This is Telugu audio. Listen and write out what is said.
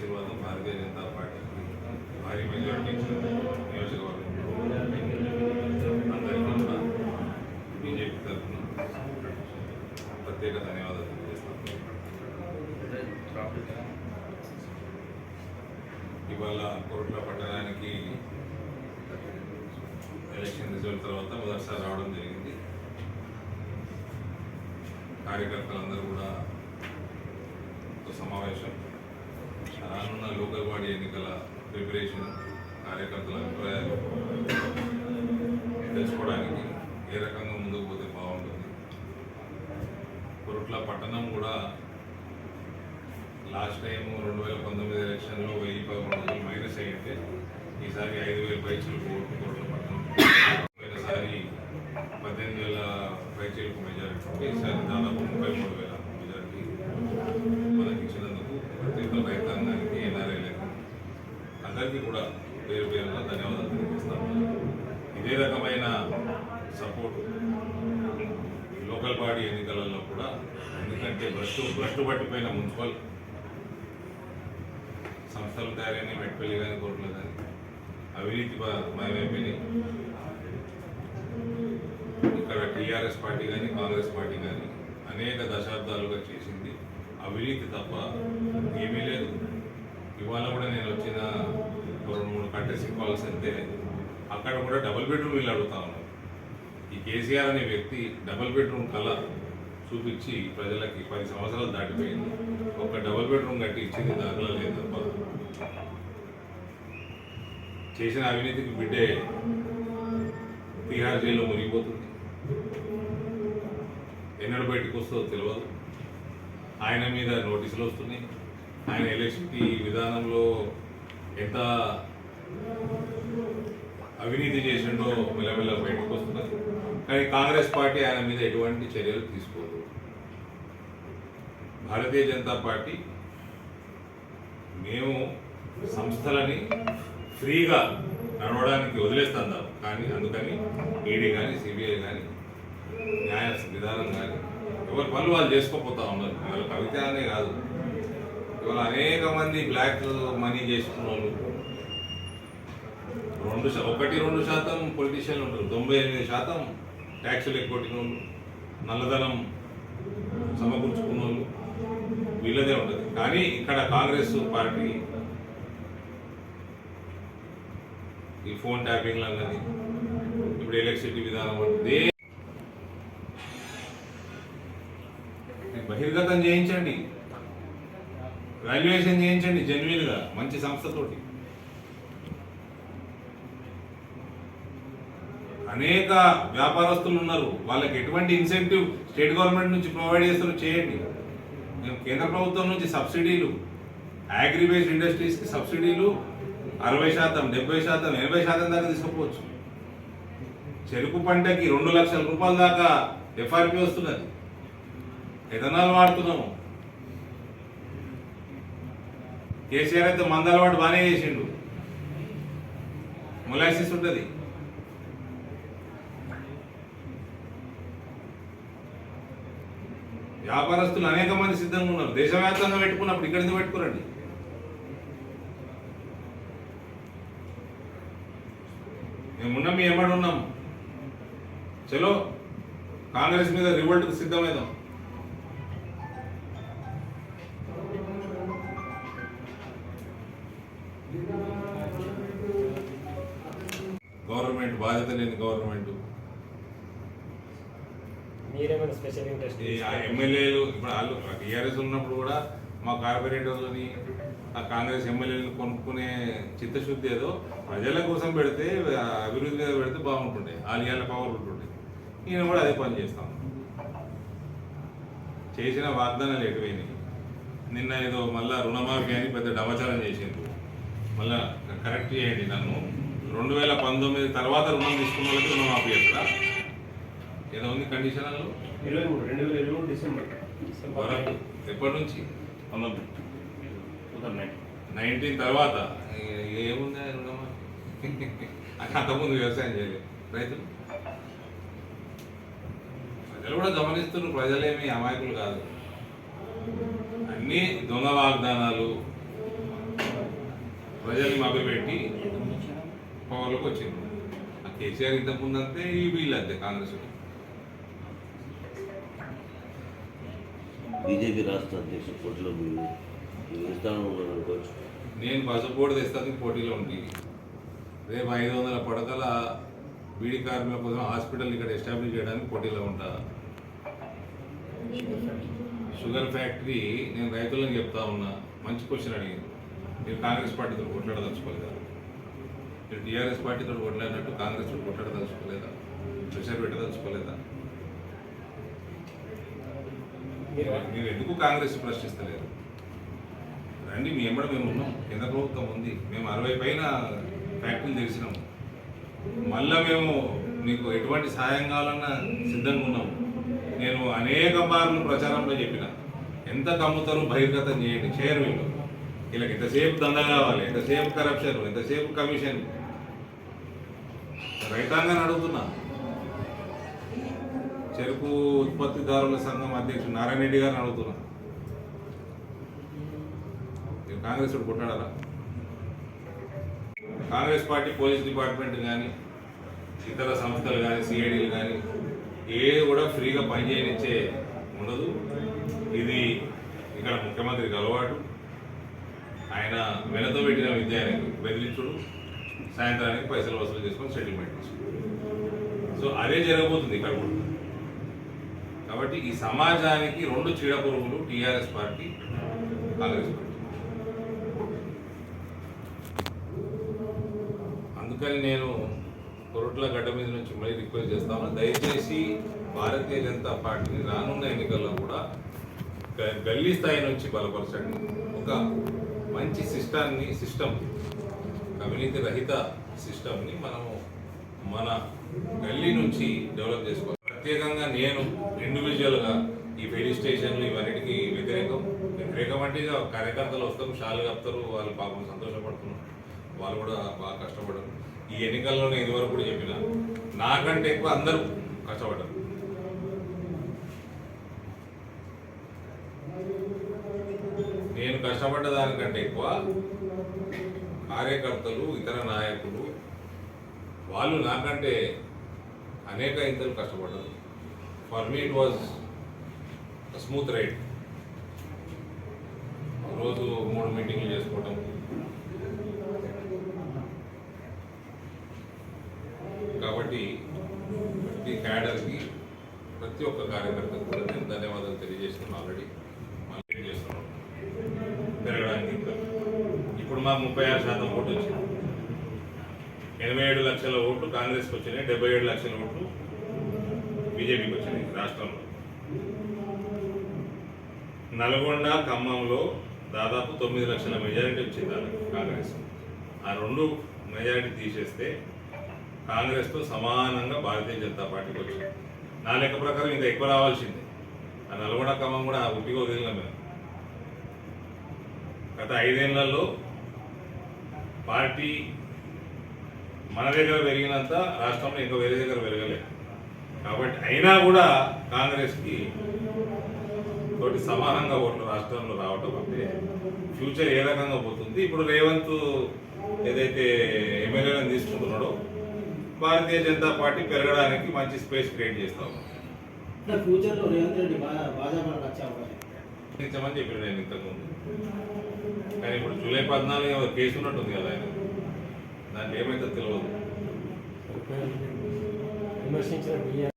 ఆశీర్వాదం భారతీయ జనతా పార్టీకి భారీ మెజార్టీ నియోజకవర్గం. నియోజకవర్గంలో అందరికీ కూడా బీజేపీ తరఫున ప్రత్యేక ధన్యవాదాలు తెలియజేస్తాను ఇవాళ కోట్ల పట్టణానికి ఎలక్షన్ రిజల్ట్ తర్వాత మొదటిసారి రావడం జరిగింది. కార్యకర్తలందరూ కూడా సమావేశం. రానున్న లోకల్ బాడీ ఎన్నికల ప్రిపరేషన్ కార్యకర్తల అభిప్రాయాలు తెలుసుకోవడానికి ఏ రకంగా ముందుకు పోతే బాగుంటుంది? కొరుట్ల పట్టణం కూడా లాస్ట్ టైం రెండు వేల పంతొమ్మిది ఎలక్షన్లో వెయ్యి పదకొండు వందలు మైనస్ అయితే ఈసారి ఐదు వేల పైచీలకు ఓట్లు కోట్ల పట్టణం. పోయినసారి పద్దెనిమిది వేల పైచీలకు మెజారిటీ ఈసారి దాదాపు ముప్పై మూడు వేల మెజారిటీ మనకి ఇచ్చినందుకు ప్రత్యేక రైతాంగానికి ఎన్ఆర్ఐలకు అందరికీ కూడా పేరు పేరుగా ధన్యవాదాలు తెలియజేస్తాను ఇదే రకమైన సపోర్ట్ లోకల్ బాడీ ఎన్నికలలో కూడా ఎందుకంటే భ్రష్టు భ్రష్టు పట్టిపోయిన మున్సిపల్. సంస్థలు తయారైన మెట్పల్లి కానీ కోర్టులు కానీ అవినీతి మయమైపోయినాయి. ఇక్కడ టీఆర్ఎస్ పార్టీ కానీ కాంగ్రెస్ పార్టీ కానీ అనేక దశాబ్దాలుగా చేసింది అవినీతి తప్ప ఏమీ లేదు. ఇవాళ కూడా నేను వచ్చిన ఒక రెండు మూడు కంటెస్టింగ్ కాల్స్ అంతే అక్కడ కూడా డబుల్ బెడ్రూమ్ ఇల్లు అడుగుతా ఉన్నాను. ఈ కేసీఆర్ అనే వ్యక్తి డబుల్ బెడ్రూమ్ కళ చూపించి ప్రజలకి పది సంవత్సరాలు దాటిపోయింది. ఒక డబుల్ బెడ్రూమ్ కట్టి ఇచ్చింది దాఖలా లేదు తప్ప. చేసిన అవినీతికి బిడ్డే తీహార్ జైల్లో మునిగిపోతుంది. ఎన్నడు బయటకు వస్తుందో తెలియదు ఆయన మీద నోటీసులు వస్తున్నాయి. ఆయన ఎలక్ట్రిసిటీ విధానంలో ఎంత అవినీతి చేసిండో మెల్లమెల్ల బయటకు వస్తున్నది కానీ కాంగ్రెస్ పార్టీ ఆయన మీద ఎటువంటి చర్యలు తీసుకోదు. భారతీయ జనతా పార్టీ మేము సంస్థలని ఫ్రీగా నడవడానికి వదిలేస్తాం కానీ అందుకని ఈడీ కానీ సిబిఐ కానీ న్యాయ విధానం కానీ ఎవరి పనులు వాళ్ళు చేసుకోపోతా ఉన్నారు. వాళ్ళ కవితనే కాదు. ఇవాళ అనేక మంది బ్లాక్ మనీ చేసుకున్న వాళ్ళు రెండు ఒకటి రెండు శాతం పొలిటీషియన్లు ఉంటారు. తొంభై ఎనిమిది శాతం ట్యాక్సులు ఎక్కువ నల్లధనం సమకూర్చుకున్న వాళ్ళు వీళ్ళదే ఉంటుంది. కానీ ఇక్కడ కాంగ్రెస్ పార్టీ ఈ ఫోన్ ట్యాపింగ్ అన్నది ఇప్పుడు ఎలక్ట్రిసిటీ విధానం ఉంటుంది బహిర్గతం చేయించండి. వాల్యుయేషన్ చేయించండి జెన్యున్గా మంచి సంస్థతోటి. అనేక వ్యాపారస్తులు ఉన్నారు. వాళ్ళకి ఎటువంటి ఇన్సెంటివ్ స్టేట్ గవర్నమెంట్ నుంచి ప్రొవైడ్ చేస్తారో చేయండి. మేము కేంద్ర ప్రభుత్వం నుంచి సబ్సిడీలు అగ్రిబేస్డ్ ఇండస్ట్రీస్కి సబ్సిడీలు అరవై శాతం డెబ్బై శాతం ఎనభై శాతం దాకా తీసుకోవచ్చు చెరుకు పంటకి రెండు లక్షల రూపాయల దాకా ఎఫ్ఆర్పి వస్తున్నది. ఎథనాల్ వాడుతున్నాము. కేసీఆర్ అయితే మంద అలవాటు బాగానే చేసిండు. మొలాసిస్ ఉంటుంది. వ్యాపారస్తులు అనేక మంది సిద్ధంగా ఉన్నారు. దేశవ్యాప్తంగా పెట్టుకున్నప్పుడు ఇక్కడ ఎందుకు పెట్టుకోరండి? మేము ఉన్నాం మీ ఎమ్మడి ఉన్నాం. చలో కాంగ్రెస్ మీద రివోల్ట్కి సిద్ధమైదాం. గవర్నమెంట్ బాధ్యత లేని గవర్నమెంట్. మీరేమైనా స్పెషల్ ఇంట్రెస్ట్ ఎమ్మెల్యేలు ఇప్పుడు వాళ్ళు టీఆర్ఎస్ ఉన్నప్పుడు కూడా మా కార్పొరేటర్లని ఆ కాంగ్రెస్ ఎమ్మెల్యేలు కొనుక్కునే చిత్తశుద్ధి ఏదో ప్రజల కోసం పెడితే అభివృద్ధి మీద పెడితే బాగుంటుండే వాళ్ళు ఇవాళ పవర్ ఉంటుండే. నేను కూడా అదే పని చేస్తాను చేసిన వాగ్దానాలు ఎటువైనాయి? నిన్న ఏదో మళ్ళా రుణమాఫీ అని పెద్ద డమచారం చేసిండ్రు. మళ్ళా కరెక్ట్ చేయండి నన్ను. రెండు వేల పంతొమ్మిది తర్వాత రుణం తీసుకున్న వాళ్ళకి రుణమాఫీ చేస్తారా? ఏదో ఉంది కండిషన్లో ఇరవై మూడు రెండు వేల ఇరవై మూడు డిసెంబర్. వరకు ఎప్పటి నుంచి? నైన్టీన్ తర్వాత? ఏముంది రుణమా అంతకుముందు వ్యవసాయం చేయలేదు. రైతులు? ప్రజలు కూడా గమనిస్తున్నారు ప్రజలేమి అమాయకులు కాదు. అన్ని దొంగ వాగ్దానాలు. ప్రజల్ని మభ్యపెట్టి పవర్లోకి వచ్చింది. ఆ కేసీఆర్ ఇంతకు ముందు అంతే ఈ వీళ్ళు అంతే కాంగ్రెస్ బీజేపీ రాష్ట్ర అధ్యక్షుడు పోటీలో మీరు మీరు అనుకోవచ్చు? నేను పసుపోటు తెస్తానికి పోటీలో ఉంది రేపు ఐదు వందల పడకల బీడీ కార్మికుల కోసం హాస్పిటల్ ఇక్కడ ఎస్టాబ్లిష్ చేయడానికి పోటీలో ఉంటా. షుగర్ ఫ్యాక్టరీ నేను రైతులను చెప్తా ఉన్నా. మంచి క్వశ్చన్ అడిగింది. మీరు కాంగ్రెస్ పార్టీతో కొట్లాడదలుచుకోలేదా? మీరు టీఆర్ఎస్ పార్టీతో కొట్లాడినట్టు కాంగ్రెస్ కొట్లాడదలుచుకోలేదా? ప్రెషర్ పెట్టదలుచుకోలేదా? మీరు ఎందుకు కాంగ్రెస్ ప్రశ్నిస్తలేరు? రండి మీ ఎమ్మడ మేము ఉన్నాం. కేంద్ర ప్రభుత్వం ఉంది. మేము అరవై పైన ఫ్యాక్టరీలు తెరిచినాం. మళ్ళా మేము మీకు ఎటువంటి సహాయం కావాలన్నా సిద్ధంగా ఉన్నాం. నేను అనేక మార్లు ప్రచారంలో చెప్పిన ఎంత కమ్ముతారు బహిర్గతం చేయండి. చేయరు వీళ్ళు. వీళ్ళకి ఎంతసేపు దంద కావాలి? ఎంతసేపు కరప్షన్ ఎంతసేపు కమిషన్ రైతాంగాన్ని అడుగుతున్నా. చెరుకు ఉత్పత్తిదారుల సంఘం అధ్యక్షుడు నారాయణ రెడ్డి గారిని అడుగుతున్నా కాంగ్రెస్ వాడు కొట్టాడారా? కాంగ్రెస్ పార్టీ పోలీస్ డిపార్ట్మెంట్ కానీ ఇతర సంస్థలు కానీ సిఐడీలు కానీ ఏది కూడా ఫ్రీగా పనిచేయనిచ్చే ఉండదు. ఇది ఇక్కడ ముఖ్యమంత్రికి అలవాటు. ఆయన వెనతో పెట్టిన విద్యానికి బెదిరించుడు. సాయంత్రానికి పైసలు వసూలు చేసుకొని సెటిల్మెంట్ సో అదే జరగబోతుంది ఇక్కడ కూడా. కాబట్టి ఈ సమాజానికి రెండు చీడ పురుగులు టీఆర్ఎస్ పార్టీ కాంగ్రెస్ పార్టీ. అందుకని నేను కొరట్ల గడ్డ మీద నుంచి మళ్ళీ రిక్వెస్ట్ చేస్తాను దయచేసి భారతీయ జనతా పార్టీని రానున్న ఎన్నికల్లో కూడా గల్లీ స్థాయి నుంచి బలపరచండి. ఒక మంచి సిస్టాన్ని సిస్టమ్ అవినీతి రహిత సిస్టమ్ని మనము మన గల్లీ నుంచి డెవలప్ చేసుకోవాలి. ప్రత్యేకంగా నేను ఇండివిజువల్గా ఈ పెళ్ళి స్టేషన్లు ఇవన్నిటికి వ్యతిరేకం వ్యతిరేకం అంటే కార్యకర్తలు వస్తారు షాలు కప్తారు వాళ్ళు పాపం సంతోషపడుతున్నారు. వాళ్ళు కూడా బాగా కష్టపడరు ఈ ఎన్నికల్లో నేను ఇదివరకు కూడా చెప్పిన నాకంటే ఎక్కువ అందరూ కష్టపడరు నేను కష్టపడ్డ దానికంటే ఎక్కువ కార్యకర్తలు ఇతర నాయకులు వాళ్ళు నాకంటే అనేక ఇంతలు కష్టపడ్డారు. For me it was smooth ride రోజు మూడు మీటింగ్లు చేసుకోవటం. కాబట్టి ప్రతి క్యాడర్కి ప్రతి ఒక్క కార్యకర్తకు కూడా నేను ధన్యవాదాలు తెలియజేస్తున్నాను ఆల్రెడీ మళ్ళీ చేస్తున్నాను పెరగడానికి. ఇప్పుడు మాకు ముప్పై ఆరు శాతం ఓటు వచ్చింది. ఎనభై ఏడు లక్షల ఓట్లు కాంగ్రెస్కి వచ్చినాయి డెబ్బై ఏడు లక్షల ఓట్లు బీజేపీకి వచ్చినాయి రాష్ట్రంలో. నల్గొండ ఖమ్మంలో దాదాపు తొమ్మిది లక్షల మెజారిటీ వచ్చింది కాంగ్రెస్. ఆ రెండు మెజారిటీ తీసేస్తే కాంగ్రెస్తో సమానంగా భారతీయ జనతా పార్టీకి వచ్చింది. నా లెక్క ప్రకారం ఇంకా ఎక్కువ రావాల్సిందే. ఆ నల్గొండ ఖమ్మం కూడా ఉట్టిగా వదిలినాం మేము. గత ఐదేళ్ళలో పార్టీ మన దగ్గర పెరిగినంత రాష్ట్రంలో ఇంకా వేరే దగ్గర పెరగలేదు. కాబట్టి అయినా కూడా కాంగ్రెస్కి తోటి సమానంగా ఓట్లు రాష్ట్రంలో రావటం అంటే ఫ్యూచర్ ఏ రకంగా పోతుంది? ఇప్పుడు రేవంత్ ఏదైతే ఎమ్మెల్యేలను తీసుకుంటున్నాడో భారతీయ జనతా పార్టీ పెరగడానికి మంచి స్పేస్ క్రియేట్ చేస్తాం చెప్పాను నేను ఇంతకుముందు. కానీ ఇప్పుడు జూలై పద్నాలుగు కేసు ఉన్నట్టుంది కదా ఆయన. దాంట్లో ఏమైతే తెలియదు విమర్శించిన